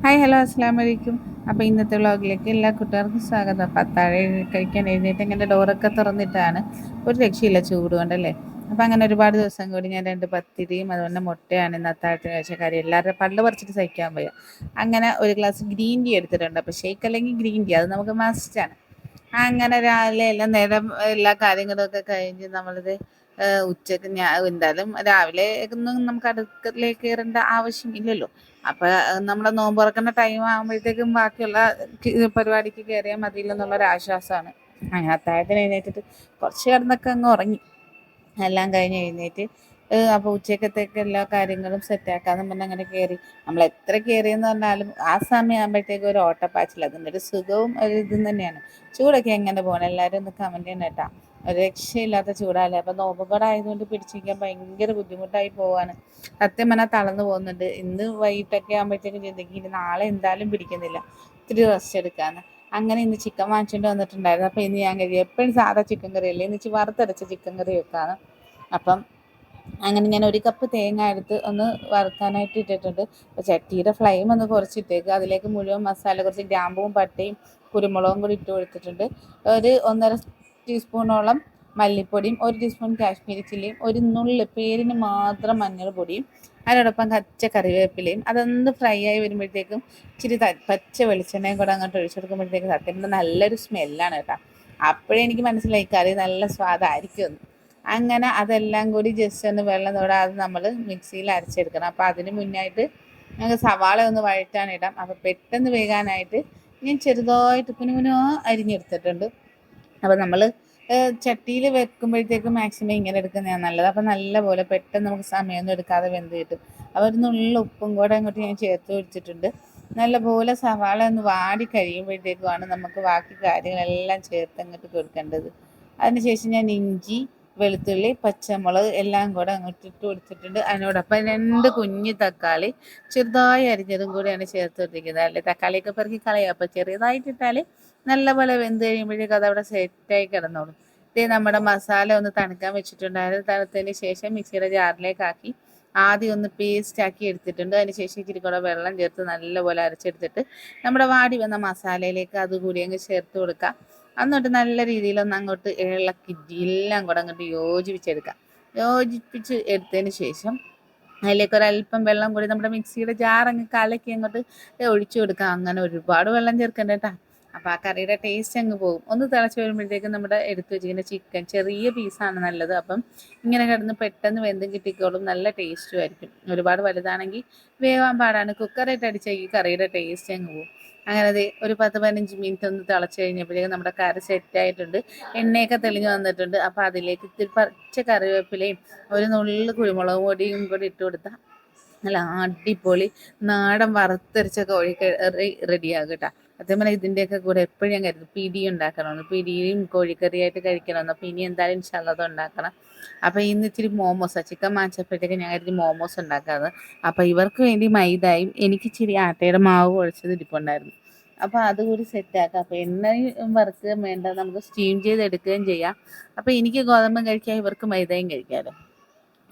Hi hello അസ്സാം വലൈക്കും അപ്പോൾ ഇന്നത്തെ വ്ളോഗിലേക്ക് എല്ലാ കുട്ടികൾക്കും സ്വാഗതം. അപ്പോൾ അത്താഴ കഴിക്കാൻ എഴുന്നേറ്റ് ഇങ്ങനെ ഡോറൊക്കെ തുറന്നിട്ടാണ് ഒരു രക്ഷയില്ല ചൂട് കൊണ്ടല്ലേ? അപ്പോൾ അങ്ങനെ ഒരുപാട് ദിവസം കൂടി ഞാൻ രണ്ട് പത്തിരിയും അതുപോലെ മുട്ടയാണ് ഇന്ന് അത്താഴത്തിന് കഴിച്ച കാര്യം. എല്ലാവരുടെ പണ്ട് പറിച്ചിട്ട് സഹിക്കാൻ പോയ അങ്ങനെ ഒരു ഗ്ലാസ് ഗ്രീൻ ടീ എടുത്തിട്ടുണ്ട്. അപ്പോൾ ഷേക്ക് അല്ലെങ്കിൽ ഗ്രീൻ ടീ അത് നമുക്ക് മസ്റ്റാണ് അങ്ങനെ രാവിലെ എല്ലാം നേരം എല്ലാ കാര്യങ്ങളൊക്കെ കഴിഞ്ഞ് നമ്മളിത് ഉച്ചയ്ക്ക് ഞാൻ എന്തായാലും രാവിലെ ഒന്നും നമുക്ക് അടുക്കളയിലേക്ക് കയറേണ്ട ആവശ്യം ഇല്ലല്ലോ. അപ്പൊ നമ്മുടെ നോമ്പ് തുറക്കുന്ന ടൈം ആകുമ്പോഴത്തേക്കും ബാക്കിയുള്ള പരിപാടിക്ക് കയറിയാൽ മതിയില്ലെന്നുള്ള എന്നുള്ളൊരു ആശ്വാസമാണ് അങ്ങനെ എഴുന്നേറ്റിട്ട് കുറച്ച് കിടന്നൊക്കെ അങ്ങ് ഉറങ്ങി. എല്ലാം കഴിഞ്ഞ് എഴുന്നേറ്റ് അപ്പോൾ ഉച്ചക്കത്തേക്ക് എല്ലാ കാര്യങ്ങളും സെറ്റാക്കാന്ന് പറഞ്ഞാൽ അങ്ങനെ കയറി. നമ്മൾ എത്ര കയറിയെന്ന് പറഞ്ഞാലും ആ സമയം ആകുമ്പോഴത്തേക്കും ഒരു ഓട്ടപ്പാച്ചിൽ. അതിന്റെ ഒരു സുഖവും ഒരു ഇതും തന്നെയാണ്. ചൂടൊക്കെ എങ്ങനെ പോകണം എല്ലാവരും ഒന്ന് കമന്റ് ചെയ്യണം കേട്ടോ. ഒരു രക്ഷയില്ലാത്ത ചൂടാല്ലേ? അപ്പം നോമ്പുകൂടെ ആയതുകൊണ്ട് പിടിച്ചിരിക്കാൻ ഭയങ്കര ബുദ്ധിമുട്ടായി പോവാണ്. സത്യം പറഞ്ഞാൽ തളർന്നു പോകുന്നുണ്ട്. ഇന്ന് വൈകിട്ടൊക്കെ ആകുമ്പോഴത്തേക്കും ചിന്തിക്കും നാളെ എന്തായാലും പിടിക്കുന്നില്ല. ഇത്തിരി റെസ്റ്റ് എടുക്കാന്ന്. അങ്ങനെ ഇന്ന് ചിക്കൻ വാങ്ങിച്ചുകൊണ്ട് വന്നിട്ടുണ്ടായിരുന്നു. അപ്പം ഇന്ന് ഞാൻ കഴിയും എപ്പോഴും സാധാ ചിക്കൻ കറി അല്ലേ? ഇന്ന് വറുത്തരച്ച ചിക്കൻ കറി വെക്കാണ് അപ്പം അങ്ങനെ ഞാൻ ഒരു കപ്പ് തേങ്ങ എടുത്ത് ഒന്ന് വറുക്കാനായിട്ട് ഇട്ടിട്ടുണ്ട്. അപ്പോൾ ചട്ടിയുടെ ഫ്ലെയിം ഒന്ന് കുറച്ചിട്ടേക്ക്. അതിലേക്ക് മുഴുവൻ മസാല കുറച്ച് ഗ്രാമ്പും പട്ടയും കുരുമുളകും കൂടി ഇട്ട് കൊടുത്തിട്ടുണ്ട്. ഒരു ഒന്നര ടീസ്പൂണോളം മല്ലിപ്പൊടിയും ഒരു ടീസ്പൂൺ കാശ്മീരി ചില്ലിയും ഒരു നുള്ള് പേരിന് മാത്രം മഞ്ഞൾ പൊടിയും അതിനോടൊപ്പം കച്ച കറിവേപ്പിലയും. അതൊന്ന് ഫ്രൈ ആയി വരുമ്പോഴത്തേക്കും ഇച്ചിരി പച്ച വെളിച്ചെണ്ണയും കൂടെ അങ്ങോട്ട് ഒഴിച്ചെടുക്കുമ്പോഴത്തേക്കും സത്യം നല്ലൊരു സ്മെല്ലാണ് കേട്ടോ. അപ്പോഴേ എനിക്ക് മനസ്സിലായി കറി നല്ല സ്വാദായിരിക്കും അങ്ങനെ അതെല്ലാം കൂടി ജസ്റ്റ് ഒന്ന് വെള്ളം തൊടാതെ നമ്മൾ മിക്സിയിൽ അരച്ചെടുക്കണം. അപ്പോൾ അതിന് മുന്നായിട്ട് ഞങ്ങൾക്ക് സവാള ഒന്ന് വഴറ്റാനിടാം. അപ്പോൾ പെട്ടെന്ന് വേകാനായിട്ട് ഞാൻ ചെറുതായിട്ട് കുനുകുനോ അരിഞ്ഞെടുത്തിട്ടുണ്ട്. അപ്പോൾ നമ്മൾ ചട്ടിയിൽ വെക്കുമ്പോഴത്തേക്ക് മാക്സിമം ഇങ്ങനെ എടുക്കുന്നതാണ് നല്ലത്. അപ്പോൾ നല്ല പോലെ പെട്ടെന്ന് നമുക്ക് സമയമൊന്നും എടുക്കാതെ വെന്ത് കിട്ടും. അപ്പോൾ ഒരു നുള്ള ഉപ്പും കൂടെ അങ്ങോട്ട് ഞാൻ ചേർത്ത് വെച്ചിട്ടുണ്ട് നല്ലപോലെ സവാള ഒന്ന് വാടി കഴിയുമ്പോഴത്തേക്കുമാണ് നമുക്ക് ബാക്കി കാര്യങ്ങളെല്ലാം ചേർത്ത് അങ്ങോട്ട് കൊടുക്കേണ്ടത്. അതിനുശേഷം ഞാൻ ഇഞ്ചി വെളുത്തുള്ളി പച്ചമുളക് എല്ലാം കൂടെ അങ്ങോട്ട് ഇട്ട് കൊടുത്തിട്ടുണ്ട്. അതിനോടൊപ്പം രണ്ട് കുഞ്ഞു തക്കാളി ചെറുതായി അരിഞ്ഞതും കൂടെയാണ് ചേർത്ത് കൊടുത്തിരിക്കുന്നത്. അല്ലെ? തക്കാളിയൊക്കെ പെറുക്കി കളയാം. അപ്പോൾ ചെറിയതായിട്ടിട്ടാൽ നല്ലപോലെ വെന്ത് കഴിയുമ്പോഴേക്കും അതവിടെ സെറ്റായി കിടന്നോളും. ഇതേ നമ്മുടെ മസാല ഒന്ന് തണുക്കാൻ വെച്ചിട്ടുണ്ടായിരുന്നു. തണുത്തതിന് ശേഷം മിക്സിയുടെ ജാറിലേക്കാക്കി ആദ്യം ഒന്ന് പേസ്റ്റ് ആക്കി എടുത്തിട്ടുണ്ട്. അതിന് ശേഷം ഇച്ചിരി കൂടെ വെള്ളം ചേർത്ത് നല്ലപോലെ അരച്ചെടുത്തിട്ട് നമ്മുടെ വാടി വന്ന മസാലയിലേക്ക് അതുകൂടി അങ്ങ് ചേർത്ത് കൊടുക്കുക എന്നിട്ട് നല്ല രീതിയിലൊന്ന് അങ്ങോട്ട് ഇളക്കി എല്ലാം കൂടെ അങ്ങോട്ട് യോജിപ്പിച്ചെടുക്കാം. യോജിപ്പിച്ച് എടുത്തതിന് ശേഷം അതിലേക്ക് ഒരല്പം വെള്ളം കൂടി നമ്മുടെ മിക്സിയുടെ ജാർ അങ്ങ് കലക്കി അങ്ങോട്ട് ഒഴിച്ചു കൊടുക്കുക അങ്ങനെ ഒരുപാട് വെള്ളം ചേർക്കണ്ട അപ്പോൾ ആ കറിയുടെ ടേസ്റ്റ് അങ്ങ് പോകും. ഒന്ന് തിളച്ച് വരുമ്പോഴത്തേക്കും നമ്മുടെ എടുത്ത് വെച്ചിരിക്കുന്ന ചിക്കൻ ചെറിയ പീസാണ് നല്ലത്. അപ്പം ഇങ്ങനെ കിടന്ന് പെട്ടെന്ന് വെന്തും കിട്ടിക്കോളും. നല്ല ടേസ്റ്റും ആയിരിക്കും. ഒരുപാട് വലുതാണെങ്കിൽ വേവാൻ പാടാണ്. കുക്കറായിട്ട് അടിച്ചാൽ ഈ കറിയുടെ ടേസ്റ്റ് അങ്ങ് പോകും. അങ്ങനെ അത് ഒരു പത്ത് പതിനഞ്ച് മിനിറ്റ് ഒന്ന് തിളച്ച് കഴിഞ്ഞപ്പോഴേക്കും നമ്മുടെ കറി സെറ്റായിട്ടുണ്ട് എണ്ണയൊക്കെ തെളിഞ്ഞു വന്നിട്ടുണ്ട്. അപ്പോൾ അതിലേക്ക് ഇത്തിരി പച്ച കറിവേപ്പിലയും ഒരു നുള്ളിൽ കുരുമുളക് പൊടിയും കൂടി ഇട്ട് കൊടുത്താൽ നല്ല അടിപൊളി നാടൻ വറുത്തരച്ച കോഴിക്കറി റെഡിയാകും കേട്ടോ. പറഞ്ഞാൽ ഇതിന്റെയൊക്കെ കൂടെ എപ്പോഴും ഞാൻ കരുതും. പിടി ഉണ്ടാക്കണമെന്ന് പിടിയും കോഴിക്കറിയായിട്ട് കഴിക്കണമെന്ന് അപ്പോൾ ഇനി എന്തായാലും ഇൻഷാല്ലത് ഉണ്ടാക്കണം. അപ്പോൾ ഇന്ന് ഇച്ചിരി മോമോസ്. ചിക്കൻ മാച്ചപ്പോഴത്തേക്ക് ഞാൻ കരുതി മോമോസ് ഉണ്ടാക്കാറ് അപ്പോൾ ഇവർക്ക് വേണ്ടി മൈദയും എനിക്ക് ഇച്ചിരി ആട്ടയുടെ മാവ് കുഴച്ചത് ഇരിപ്പുണ്ടായിരുന്നു അപ്പോൾ അതുകൂടി സെറ്റാക്കാം അപ്പോൾ എണ്ണയും വറുക്കുകയും വേണ്ട നമുക്ക് സ്റ്റീം ചെയ്തെടുക്കുകയും ചെയ്യാം. അപ്പോൾ എനിക്ക് ഗോതമ്പ് കഴിക്കാം ഇവർക്ക് മൈദയും കഴിക്കാമല്ലോ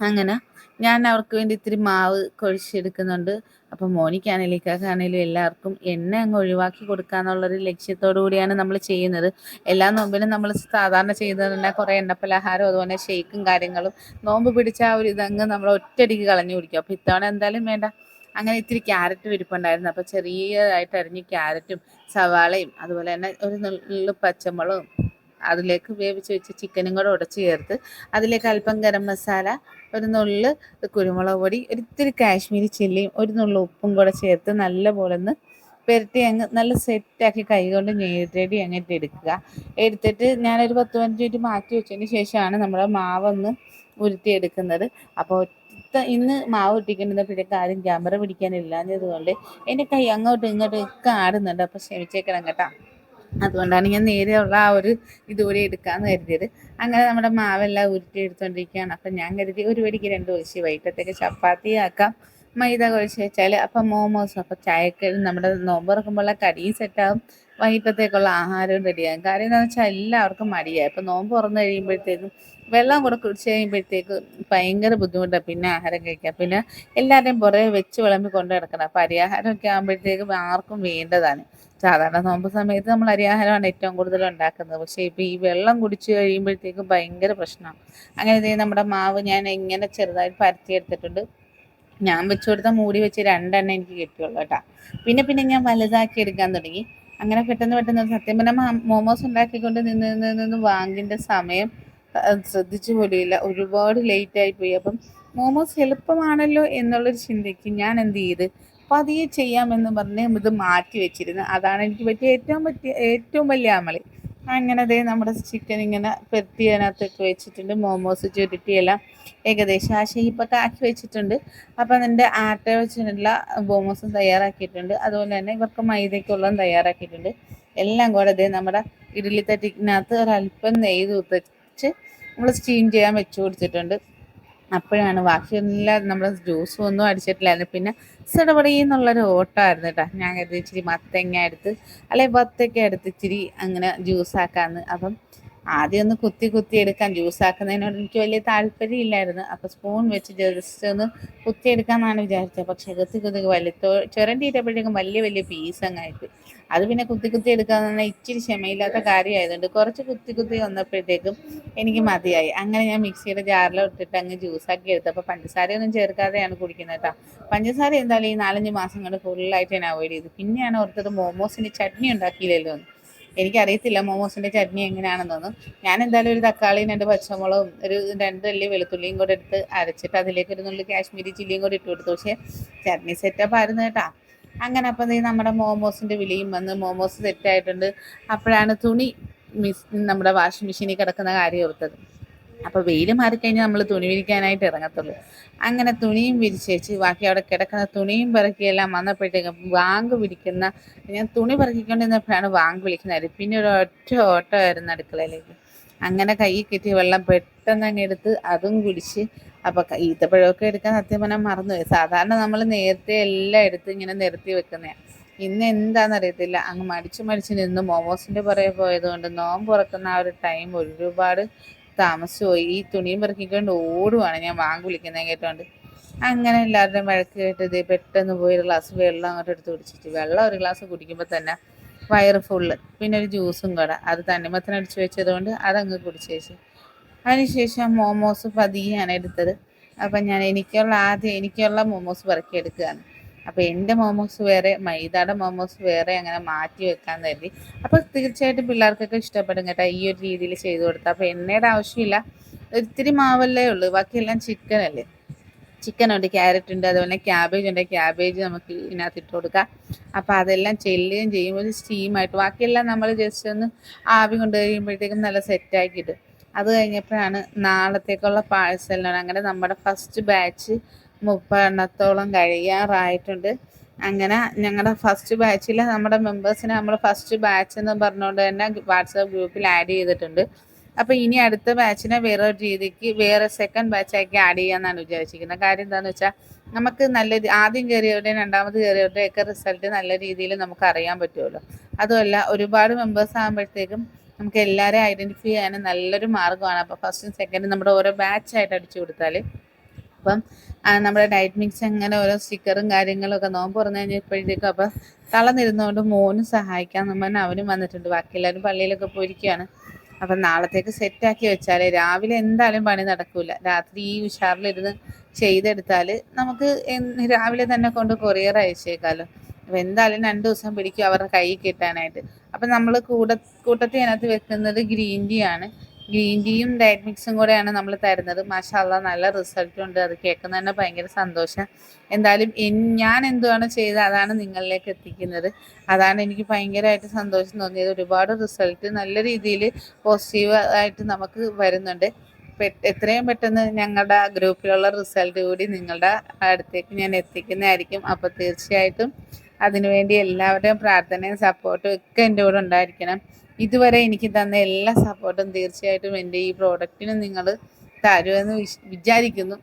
അങ്ങനെ ഞാൻ അവർക്ക് വേണ്ടി ഇത്തിരി മാവ് കുഴച്ചെടുക്കുന്നുണ്ട്. അപ്പം മോനിക്കാണെങ്കിലും ഇക്കാക്കാണെങ്കിലും എല്ലാവർക്കും എണ്ണ അങ്ങ് ഒഴിവാക്കി കൊടുക്കുക എന്നുള്ളൊരു ലക്ഷ്യത്തോടു കൂടിയാണ് നമ്മൾ ചെയ്യുന്നത്. എല്ലാ നോമ്പിനും നമ്മൾ സാധാരണ തന്നെ കുറേ എണ്ണപ്പലഹാരം അതുപോലെ ഷെയ്ക്കും കാര്യങ്ങളും നോമ്പ് പിടിച്ച ആ ഒരു ഇതങ്ങ് നമ്മൾ ഒറ്റയടിക്ക് കളഞ്ഞു കുടിക്കും. അപ്പോൾ ഇത്തവണ എന്തായാലും വേണ്ട. അങ്ങനെ ഇത്തിരി ക്യാരറ്റ് വിരിപ്പുണ്ടായിരുന്നു. അപ്പോൾ ചെറിയതായിട്ട് അരിഞ്ഞ് ക്യാരറ്റും സവാളയും അതുപോലെ തന്നെ ഒരു നുള്ളു പച്ചമുളകും അതിലേക്ക് വേവിച്ച് വെച്ച ചിക്കനും കൂടെ ഉടച്ച് ചേർത്ത് അതിലേക്ക് അല്പം ഗരം മസാല ഒരു നുള്ള് കുരുമുളക് പൊടി ഒരിത്തിരി കാശ്മീരി ചില്ലിയും ഒരു നുള്ളു ഉപ്പും കൂടെ ചേർത്ത് നല്ലപോലെ ഒന്ന് പെരട്ടി അങ്ങ് നല്ല സെറ്റാക്കി കൈകൊണ്ട് ഞെരടി അങ്ങോട്ട് എടുക്കുക. എടുത്തിട്ട് ഞാനൊരു പത്ത് പതിനഞ്ച് മിനിറ്റ് മാറ്റി വെച്ചതിന് ശേഷമാണ് നമ്മുടെ മാവൊന്ന് ഉരുത്തിയെടുക്കുന്നത് അപ്പോൾ ഇന്ന് മാവ് ഇട്ടിക്കുന്നപ്പോഴേക്ക് ആരും ക്യാമറ പിടിക്കാനില്ലാഞ്ഞതുകൊണ്ട് എന്റെ കൈ അങ്ങോട്ടും ഇങ്ങോട്ടും ഒക്കെ ആടുന്നുണ്ട്. അപ്പോൾ ക്ഷമിച്ചേക്കണം കേട്ടോ. അതുകൊണ്ടാണ് ഞാൻ നേരെയുള്ള ആ ഒരു ഇതുകൂടി എടുക്കാമെന്ന് കരുതിയത്. അങ്ങനെ നമ്മുടെ മാവെല്ലാം ഉരുട്ടി എടുത്തുകൊണ്ടിരിക്കുകയാണ് അപ്പം ഞാൻ കരുതി ഒരു വടിക്ക് രണ്ട് ഒഴിച്ച് വൈകിട്ടത്തേക്ക് ചപ്പാത്തി ആക്കാം. മൈദ കുഴച്ച് വെച്ചാൽ അപ്പം മോമോസ് അപ്പം ചായക്ക് നമ്മുടെ നോമ്പ് തുറക്കുമ്പോഴുള്ള കടിയും സെറ്റാകും വൈകിട്ടത്തേക്കുള്ള ആഹാരവും റെഡിയാകും കാര്യം എന്താണെന്ന് വെച്ചാൽ എല്ലാവർക്കും മടിയായി അപ്പം നോമ്പ് തുറന്ന് കഴിയുമ്പോഴത്തേക്കും വെള്ളം കൂടെ കുടിച്ച് കഴിയുമ്പോഴത്തേക്ക് ഭയങ്കര ബുദ്ധിമുട്ടാണ് പിന്നെ ആഹാരം കഴിക്കാം പിന്നെ എല്ലാവരെയും പുറകെ വെച്ച് വിളമ്പി കൊണ്ട് കിടക്കണം അപ്പം അരിയാഹാരമൊക്കെ ആകുമ്പോഴത്തേക്കും ആർക്കും വേണ്ടതാണ്. സാധാരണ നോമ്പ് സമയത്ത് നമ്മൾ അരിയാഹാരമാണ് ഏറ്റവും കൂടുതൽ ഉണ്ടാക്കുന്നത്. പക്ഷേ ഇപ്പോൾ ഈ വെള്ളം കുടിച്ച് കഴിയുമ്പോഴത്തേക്കും ഭയങ്കര പ്രശ്നമാണ്. അങ്ങനെ നമ്മുടെ മാവ് ഞാൻ ഇങ്ങനെ ചെറുതായി പരത്തിയെടുത്തിട്ടുണ്ട് ഞാൻ വെച്ച് കൊടുത്ത മൂടി വെച്ച് രണ്ടെണ്ണം എനിക്ക് കിട്ടിയുള്ളൂ കേട്ടോ. പിന്നെ പിന്നെ ഞാൻ വലുതാക്കി എടുക്കാൻ തുടങ്ങി. അങ്ങനെ പെട്ടെന്ന് പെട്ടെന്ന് സത്യം പറഞ്ഞാൽ മോമോസ് ഉണ്ടാക്കിക്കൊണ്ട് നിന്ന് നിന്ന് നിന്ന് വാങ്ങിന്റെ സമയം ശ്രദ്ധിച്ചു പോലുമില്ല ഒരുപാട് ലേറ്റായി പോയി. അപ്പം മോമോസ് എളുപ്പമാണല്ലോ എന്നുള്ളൊരു ചിന്തയ്ക്ക് ഞാൻ എന്ത് ചെയ്ത്? പതിയെ ചെയ്യാമെന്ന് പറഞ്ഞ് ഇത് മാറ്റി വെച്ചിരുന്നു. അതാണ് എനിക്ക് പറ്റിയ ഏറ്റവും പറ്റിയ ഏറ്റവും വലിയ അമളി. അങ്ങനെ ദേ നമ്മുടെ ചിക്കൻ ഇങ്ങനെ പെരുത്തി അതിനകത്തൊക്കെ വെച്ചിട്ടുണ്ട്. മോമോസ് ചുരുട്ടിയെല്ലാം ഏകദേശം ആ ഷെയ്പ്പൊക്കെ ആക്കി വെച്ചിട്ടുണ്ട്. അപ്പം അതിന്റെ ആട്ട വെച്ചിട്ടുള്ള മോമോസും തയ്യാറാക്കിയിട്ടുണ്ട്. അതുപോലെ തന്നെ ഇവർക്ക് മൈദയ്ക്കുള്ളതും തയ്യാറാക്കിയിട്ടുണ്ട്. എല്ലാം കൂടെ ദേ നമ്മുടെ ഇഡ്ഡലി തട്ടിനകത്ത് ഒരല്പം നെയ്യ് തൂത്തിച്ച് നമ്മൾ സ്റ്റീം ചെയ്യാൻ വെച്ച് കൊടുത്തിട്ടുണ്ട്. അപ്പോഴാണ് ബാക്കിയെല്ലാം നമ്മൾ ജ്യൂസും ഒന്നും അടിച്ചിട്ടില്ലായിരുന്നു. പിന്നെ സിടപടി എന്നുള്ളൊരു ഓട്ടമായിരുന്നു കേട്ടോ. ഞാൻ കരുതി ഇച്ചിരി മത്തങ്ങ എടുത്ത് അല്ലെങ്കിൽ വത്തക്ക എടുത്ത് ഇച്ചിരി അങ്ങനെ ജ്യൂസാക്കാമെന്ന് അപ്പം ആദ്യം ഒന്ന് കുത്തി കുത്തി എടുക്കാൻ ജ്യൂസാക്കുന്നതിനോട് എനിക്ക് വലിയ താല്പര്യമില്ലായിരുന്നു അപ്പോൾ സ്പൂൺ വെച്ച് ജസ്റ്റ് ഒന്ന് കുത്തിയെടുക്കാമെന്നാണ് വിചാരിച്ചത്. പക്ഷേ കുത്തി കുത്തി വലിയ ചുരണ്ടിയിട്ടപ്പോഴേക്കും വലിയ വലിയ പീസ് അങ്ങായിട്ട് അത് പിന്നെ കുത്തി കുത്തി എടുക്കാന്ന് പറഞ്ഞാൽ ഇച്ചിരി ക്ഷമയില്ലാത്ത കാര്യമായതുകൊണ്ട് കുറച്ച് കുത്തി കുത്തി വന്നപ്പോഴത്തേക്കും എനിക്ക് മതിയായി. അങ്ങനെ ഞാൻ മിക്സിയുടെ ജാറിൽ ഇട്ടിട്ട് അങ്ങ് ജ്യൂസാക്കി എടുത്തപ്പോൾ പഞ്ചസാരയൊന്നും ചേർക്കാതെയാണ് കുടിക്കുന്നത് കേട്ടോ. പഞ്ചസാര എന്തായാലും ഈ നാലഞ്ച് മാസം കൊണ്ട് ഫുള്ളായിട്ട് ഞാൻ അവോയ്ഡ് ചെയ്തു. പിന്നെയാണ് ഓർത്തത് മോമോസിന്റെ ചട്നി ഉണ്ടാക്കിയില്ലല്ലോ എന്ന്. എനിക്കറിയത്തില്ല മോമോസിന്റെ ചട്നി എങ്ങനെയാണെന്നൊന്നും ഞാൻ എന്തായാലും ഒരു തക്കാളിയും രണ്ട് പച്ചമുളകും ഒരു രണ്ട് വലിയ വെളുത്തുള്ളിയും കൂടെ എടുത്ത് അരച്ചിട്ട് അതിലേക്ക് ഒരു നുള്ളി കാശ്മീരി ചില്ലിയും കൂടെ ഇട്ട് കൊടുത്തു പക്ഷേ ചട്നി സെറ്റപ്പ് ആയിരുന്നു കേട്ടാ. അങ്ങനെ അപ്പം നമ്മുടെ മോമോസിന്റെ വിളിയും വന്ന് മോമോസ് സെറ്റായിട്ടുണ്ട് അപ്പോഴാണ് തുണി മിസ് നമ്മുടെ വാഷിംഗ് മെഷീനിൽ കിടക്കുന്ന കാര്യം ഓർത്തത്. അപ്പോൾ വെയിൽ മാറിക്കഴിഞ്ഞാൽ നമ്മൾ തുണി വിരിക്കാനായിട്ട് ഇറങ്ങത്തുള്ളൂ. അങ്ങനെ തുണിയും വിരിച്ചേച്ച് ബാക്കി അവിടെ കിടക്കുന്ന തുണിയും പിറക്കിയെല്ലാം വന്നപ്പോഴത്തേക്കും വാങ്ക് പിടിക്കുന്ന ഞാൻ തുണി പിറക്കിക്കൊണ്ടിരുന്നപ്പോഴാണ് വാങ്ക് വിളിക്കുന്നത് പിന്നെ ഒരു ഒറ്റ ഓട്ടമായിരുന്നു അടുക്കളയിലേക്ക്. അങ്ങനെ കൈ കിട്ടിയ വെള്ളം പെട്ടെന്ന് അങ്ങ് എടുത്ത് അതും കുടിച്ച് അപ്പോൾ ഈത്തപ്പഴമൊക്കെ എടുക്കാൻ സത്യം പറഞ്ഞാൽ മറന്നുപോയി സാധാരണ നമ്മൾ നേരത്തെ എല്ലാം എടുത്ത് ഇങ്ങനെ നിരത്തി വെക്കുന്നതാണ് ഇന്ന് എന്താണെന്ന് അറിയത്തില്ല. അങ്ങ് മടിച്ച് മടിച്ച് നിന്ന് മോമോസിന്റെ പുറകെ പോയതുകൊണ്ട് നോമ്പ് തുറക്കുന്ന ആ ഒരു ടൈം ഒരുപാട് താമസിച്ചു പോയി. ഈ തുണിയും പെറുക്കിക്കൊണ്ട് ഓടുവാണ് ഞാൻ വാങ്ങി വിളിക്കുന്നത് കേട്ടോണ്ട്. അങ്ങനെ എല്ലാവരുടെയും വഴക്ക് കേട്ടത് പെട്ടെന്ന് പോയി ഒരു ഗ്ലാസ് വെള്ളം അങ്ങോട്ട് എടുത്ത് കുടിച്ചിട്ട്. വെള്ളം ഒരു ഗ്ലാസ് കുടിക്കുമ്പോൾ തന്നെ വയറ് ഫുള്ള് പിന്നെ ഒരു ജ്യൂസും കൂടെ. അത് തണ്ണിമത്തനടിച്ച് വെച്ചതുകൊണ്ട് അതങ്ങ് കുടിച്ചേച്ച് അതിനുശേഷം മോമോസ് പതിയാണ് എടുത്തത്. അപ്പം ഞാൻ എനിക്കുള്ള ആദ്യം എനിക്കുള്ള മോമോസ് പെറുക്കി എടുക്കുകയാണ്. അപ്പോൾ എന്റെ മോമോസ് വേറെ മൈദയുടെ മോമോസ് വേറെ അങ്ങനെ മാറ്റി വെക്കാൻ കരുതി. അപ്പോൾ തീർച്ചയായിട്ടും പിള്ളേർക്കൊക്കെ ഇഷ്ടപ്പെടും കേട്ടോ ഈ ഒരു രീതിയിൽ ചെയ്തു കൊടുത്താൽ അപ്പോൾ എണ്ണയുടെ ആവശ്യമില്ല. ഒത്തിരി മാവല്ലേ ഉള്ളൂ. ബാക്കിയെല്ലാം ചിക്കൻ അല്ലേ? ചിക്കൻ ഉണ്ട് ക്യാരറ്റ് ഉണ്ട് അതുപോലെ ക്യാബേജ് ഉണ്ട്. ക്യാബേജ് നമുക്ക് ഇതിനകത്ത് ഇട്ട് കൊടുക്കാം. അപ്പോൾ അതെല്ലാം ചെല്ലുകയും ചെയ്യുമ്പോൾ സ്റ്റീമായിട്ട് ബാക്കിയെല്ലാം നമ്മൾ ജസ്റ്റ് ഒന്ന് ആവി കൊണ്ട് കഴിയുമ്പോഴത്തേക്കും നല്ല സെറ്റാക്കിയിട്ട് അത് കഴിഞ്ഞപ്പോഴാണ് നാളത്തേക്കുള്ള പാഴ്സലിനാണ് അങ്ങനെ നമ്മുടെ ഫസ്റ്റ് ബാച്ച് മുപ്പെണ്ണത്തോളം കഴിയാറായിട്ടുണ്ട്. അങ്ങനെ ഞങ്ങളുടെ ഫസ്റ്റ് ബാച്ചിൽ നമ്മുടെ മെമ്പേഴ്സിനെ നമ്മൾ ഫസ്റ്റ് ബാച്ച് എന്ന് പറഞ്ഞുകൊണ്ട് തന്നെ വാട്സാപ്പ് ഗ്രൂപ്പിൽ ആഡ് ചെയ്തിട്ടുണ്ട്. അപ്പോൾ ഇനി അടുത്ത ബാച്ചിനെ വേറെ ഒരു രീതിക്ക് വേറെ സെക്കൻഡ് ബാച്ചാക്കി ആഡ് ചെയ്യാമെന്നാണ് വിചാരിച്ചിരിക്കുന്നത് കാര്യം എന്താണെന്ന് വെച്ചാൽ നമുക്ക് നല്ല ആദ്യം കയറിയവരുടെയും രണ്ടാമത് കയറിയവരുടെയൊക്കെ റിസൾട്ട് നല്ല രീതിയിൽ നമുക്ക് അറിയാൻ പറ്റുമല്ലോ അതുമല്ല ഒരുപാട് മെമ്പേഴ്സ് ആകുമ്പോഴത്തേക്കും നമുക്ക് എല്ലാവരെയും ഐഡന്റിഫൈ ചെയ്യാൻ നല്ലൊരു മാർഗമാണ്. അപ്പോൾ ഫസ്റ്റും സെക്കൻഡും നമ്മുടെ ഓരോ ബാച്ചായിട്ട് അടിച്ചു കൊടുത്താൽ അപ്പം നമ്മുടെ ഡയറ്റ് മിക്സ് അങ്ങനെ ഓരോ സ്റ്റിക്കറും കാര്യങ്ങളും ഒക്കെ നോമ്പ് തുറന്നു കഴിഞ്ഞപ്പോഴത്തേക്കും അപ്പം തളർന്നിരുന്നുകൊണ്ട് മോനും സഹായിക്കാൻ നമ്മൾ അവനും വന്നിട്ടുണ്ട്. ബാക്കി എല്ലാവരും പള്ളിയിലൊക്കെ പോയിരിക്കുകയാണ്. അപ്പം നാളത്തേക്ക് സെറ്റാക്കി വെച്ചാൽ രാവിലെ എന്തായാലും പണി നടക്കില്ല രാത്രി ഈ ഉഷാറിലിരുന്ന് ചെയ്തെടുത്താൽ നമുക്ക് രാവിലെ തന്നെ കൊണ്ട് കൊറിയർ അയച്ചേക്കാമല്ലോ അപ്പം എന്തായാലും രണ്ട് ദിവസം പിടിക്കും അവരുടെ കൈ കിട്ടാനായിട്ട്. അപ്പം നമ്മൾ കൂട കൂട്ടത്തിൽ അതിനകത്ത് വെക്കുന്നത് ഗ്രീൻ ടീ ആണ്. ഗ്രീൻ ടീയും ഡയറ്റ് മിക്സും കൂടെയാണ് നമ്മൾ തരുന്നത്. മാഷാല്ല നല്ല റിസൾട്ട് ഉണ്ട്. അത് കേൾക്കുന്ന തന്നെ ഭയങ്കര സന്തോഷം. എന്തായാലും ഞാൻ എന്തുവാണ് ചെയ്തത് അതാണ് നിങ്ങളിലേക്ക് എത്തിക്കുന്നത്. അതാണ് എനിക്ക് ഭയങ്കരമായിട്ട് സന്തോഷം തോന്നിയത്. ഒരുപാട് റിസൾട്ട് നല്ല രീതിയിൽ പോസിറ്റീവ് ആയിട്ട് നമുക്ക് വരുന്നുണ്ട്. എത്രയും പെട്ടെന്ന് ഞങ്ങളുടെ ഗ്രൂപ്പിലുള്ള റിസൾട്ട് കൂടി നിങ്ങളുടെ അടുത്തേക്ക് ഞാൻ എത്തിക്കുന്നതായിരിക്കും. അപ്പോൾ തീർച്ചയായിട്ടും അതിനുവേണ്ടി എല്ലാവരുടെയും പ്രാർത്ഥനയും സപ്പോർട്ടും ഒക്കെ എന്റെ കൂടെ ഉണ്ടായിരിക്കണം. ഇതുവരെ എനിക്ക് തന്ന എല്ലാ സപ്പോർട്ടും തീർച്ചയായിട്ടും എന്റെ ഈ പ്രോഡക്റ്റിന് നിങ്ങൾ തരുമെന്ന് വിചാരിക്കുന്നു.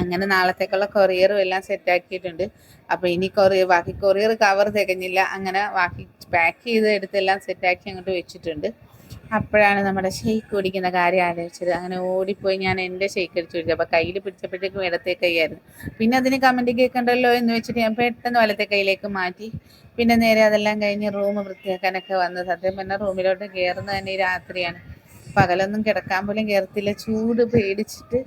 അങ്ങനെ നാളത്തേക്കുള്ള കൊറിയറും എല്ലാം സെറ്റാക്കിയിട്ടുണ്ട് അപ്പോൾ ഇനി കൊറിയർ ബാക്കി കൊറിയർ കവർ തികഞ്ഞില്ല. അങ്ങനെ ബാക്കി പാക്ക് ചെയ്ത് എടുത്തെല്ലാം സെറ്റാക്കി അങ്ങോട്ട് വെച്ചിട്ടുണ്ട്. അപ്പോഴാണ് നമ്മുടെ ഷെയ്ക്ക് കുടിക്കുന്ന കാര്യം ആലോചിച്ചത്. അങ്ങനെ ഓടിപ്പോയി ഞാൻ എന്റെ ഷെയ്ക്ക് അടിച്ചു കുടിച്ചു. അപ്പോൾ കയ്യിൽ പിടിച്ചപ്പോഴത്തേക്കും ഇടത്തെ കൈയായിരുന്നു പിന്നെ അതിന് കമന്റ് കേൾക്കണ്ടല്ലോ എന്ന് വെച്ചിട്ട് ഞാൻ പെട്ടെന്ന് വലത്തെ കൈയിലേക്ക് മാറ്റി. പിന്നെ നേരെ അതെല്ലാം കഴിഞ്ഞ് റൂം വൃത്തിയാക്കാനൊക്കെ വന്ന് സത്യം പറഞ്ഞാൽ റൂമിലോട്ട് കയറുന്നത് തന്നെ രാത്രിയാണ്. പകലൊന്നും കിടക്കാൻ പോലും കയറത്തില്ല. ചൂട് പേടിച്ചിട്ട്.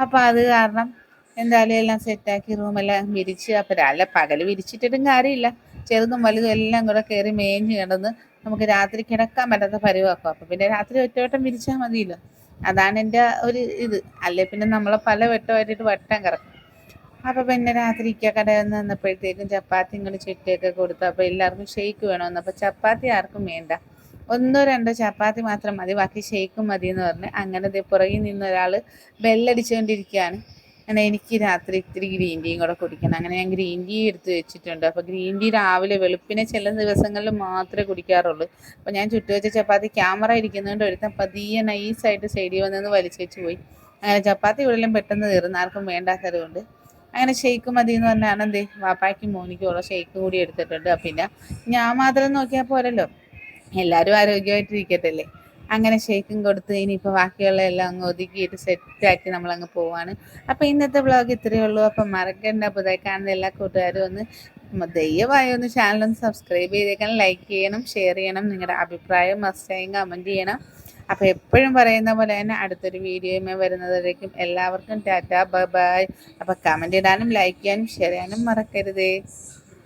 അപ്പോൾ അത് കാരണം എന്തായാലും എല്ലാം സെറ്റാക്കി റൂമെല്ലാം വിരിച്ച്. അപ്പോൾ അല്ല പകൽ വിരിച്ചിട്ടിട്ടും കാര്യമില്ല. ചെറുതും വലുതും എല്ലാം കൂടെ കയറി മേഞ്ഞ് കിടന്ന് നമുക്ക് രാത്രി കിടക്കാൻ പറ്റാത്ത പരിവാക്കും. അപ്പം പിന്നെ രാത്രി ഒറ്റവട്ടം വിരിച്ചാൽ മതിയല്ലോ. അതാണ് എന്റെ ഒരു ഇത്. അല്ലെ പിന്നെ നമ്മളെ പല വെട്ടമായിട്ട് വട്ടം കിടക്കും അപ്പം പിന്നെ രാത്രി കടയിൽ നിന്ന് വന്നപ്പോഴത്തേക്കും ചപ്പാത്തി ഇങ്ങോട്ട് ചുറ്റിയൊക്കെ കൊടുത്തു. അപ്പോൾ എല്ലാവർക്കും ഷെയ്ക്ക് വേണമെന്ന് അപ്പോൾ ചപ്പാത്തി ആർക്കും വേണ്ട. ഒന്നോ രണ്ടോ ചപ്പാത്തി മാത്രം മതി. ബാക്കി ഷെയ്ക്കും മതി എന്ന് പറഞ്ഞ് അങ്ങനെ പുറകിൽ നിന്ന് ഒരാൾ ബെല്ലടിച്ചുകൊണ്ടിരിക്കുകയാണ്. അങ്ങനെ എനിക്ക് രാത്രി ഇത്തിരി ഗ്രീൻ ടീയും കൂടെ കുടിക്കണം. അങ്ങനെ ഞാൻ ഗ്രീൻ ടീ എടുത്ത് വെച്ചിട്ടുണ്ട്. അപ്പോൾ ഗ്രീൻ ടീ രാവിലെ വെളുപ്പിനെ ചില ദിവസങ്ങളിൽ മാത്രമേ കുടിക്കാറുള്ളൂ. അപ്പോൾ ഞാൻ ചുട്ടുവെച്ച ചപ്പാത്തി ക്യാമറ ഇരിക്കുന്നതുകൊണ്ട് ഒരുത്തം പതിയെ നൈസായിട്ട് സൈഡിൽ വന്നെന്ന് വലിച്ചു വെച്ച് പോയി. അങ്ങനെ ചപ്പാത്തി ഇവിടെല്ലാം പെട്ടെന്ന് തീർന്ന്. ആർക്കും വേണ്ടാത്തതുകൊണ്ട് അങ്ങനെ ഷെയ്ക്ക് മതി എന്ന് പറഞ്ഞാണ് എന്തേ? വാപ്പായ്ക്കും മോനിക്കും ഉള്ള ഷെയ്ക്ക് കൂടി എടുത്തിട്ടുണ്ട്. പിന്നെ ഞാൻ മാത്രം നോക്കിയാൽ പോരല്ലോ. എല്ലാവരും ആരോഗ്യമായിട്ടിരിക്കട്ടല്ലേ അങ്ങനെ ഷേക്കും കൊടുത്ത് ഇനിയിപ്പോൾ ബാക്കിയുള്ള എല്ലാം അങ്ങ് ഒതുക്കിയിട്ട് സെറ്റാക്കി നമ്മളങ്ങ് പോവാണ്. അപ്പോൾ ഇന്നത്തെ വ്ളോഗ് ഇത്രയേ ഉള്ളൂ. അപ്പം മറക്കണ്ട. പുതിയ കാണുന്ന എല്ലാ കൂട്ടുകാരും ഒന്ന് ദയവായി ഒന്ന് ചാനലൊന്ന് സബ്സ്ക്രൈബ് ചെയ്തേക്കണം. ലൈക്ക് ചെയ്യണം ഷെയർ ചെയ്യണം. നിങ്ങളുടെ അഭിപ്രായം മസ്റ്റായും കമന്റ് ചെയ്യണം. അപ്പോൾ എപ്പോഴും പറയുന്ന പോലെ തന്നെ അടുത്തൊരു വീഡിയോയുമേ വരുന്നതായിരിക്കും എല്ലാവർക്കും ടാറ്റ ബൈ ബൈ. അപ്പോൾ കമന്റ് ഇടാനും ലൈക്ക് ചെയ്യാനും ഷെയർ ചെയ്യാനും മറക്കരുതേ.